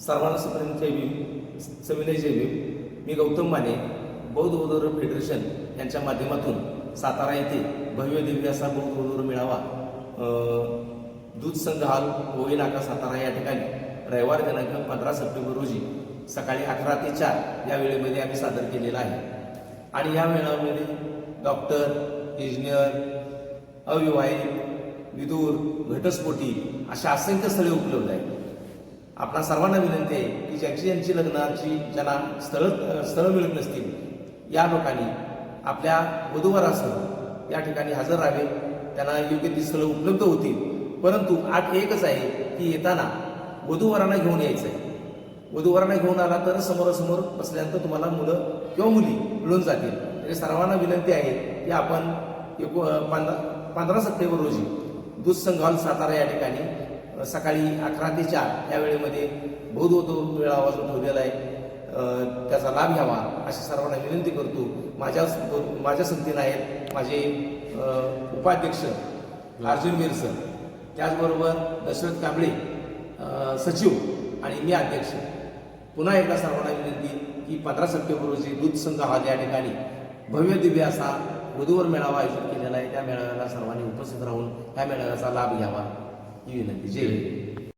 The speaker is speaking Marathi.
सर्वांना सुप्रीम जय भीम सविनय जय भीम. मी गौतम माने बौद्ध वधूवर फेडरेशन यांच्या माध्यमातून सातारा येथे भव्य दिव्य असा बौद्ध वधूवर मेळावा दूध संघ हाल होई नाका सातारा या ठिकाणी रविवार दिनांक पंधरा सप्टेंबर रोजी सकाळी अकरा ते चार या वेळेमध्ये आम्ही सादर केलेला आहे. आणि या मेळाव्यामध्ये डॉक्टर इंजिनियर अविवाहित विदूर घटस्फोटी अशा असंख्य स्थळे उपलब्ध आहेत. आपणा सर्वांना विनंती आहे की ज्यांची ज्यांची लग्नाची ज्यांना स्थळ स्थळं मिळत नसतील या लोकांनी आपल्या वधूवरासह या ठिकाणी हजर राहावे. त्यांना योग्य ती स्थळं उपलब्ध होतील. परंतु आठ एकच आहे की येताना वधूवरांना घेऊन यायचं आहे. वधूवरांना घेऊन आला तर समोरासमोर बसल्यानंतर तुम्हाला मुलं किंवा मुली मिळून जातील. म्हणजे सर्वांना विनंती आहे की आपण एक पंधरा पंधरा सप्टेंबर रोजी दूध हॉल सातारा या ठिकाणी सकाळी अकरा ते चार या वेळेमध्ये बौद्ध वेळा वाजून ठेवलेला आहे. त्याचा लाभ घ्यावा अशी सर्वांना विनंती करतो. माझ्या माझ्या संतीनं आहेत माझे उपाध्यक्ष अर्जुन मीर सर. त्याचबरोबर दशरथ कांबळे सचिव आणि मी अध्यक्ष. पुन्हा एकदा सर्वांना विनंती की पंधरा सप्टेंबर रोजी दूध संघ हा या ठिकाणी भव्य दिव्य असा वधूवर मेळावा आयोजित केलेला आहे त्या मेळाव्याला सर्वांनी उपस्थित राहून त्या मेळाव्याचा लाभ घ्यावा. 因为呢，你这个。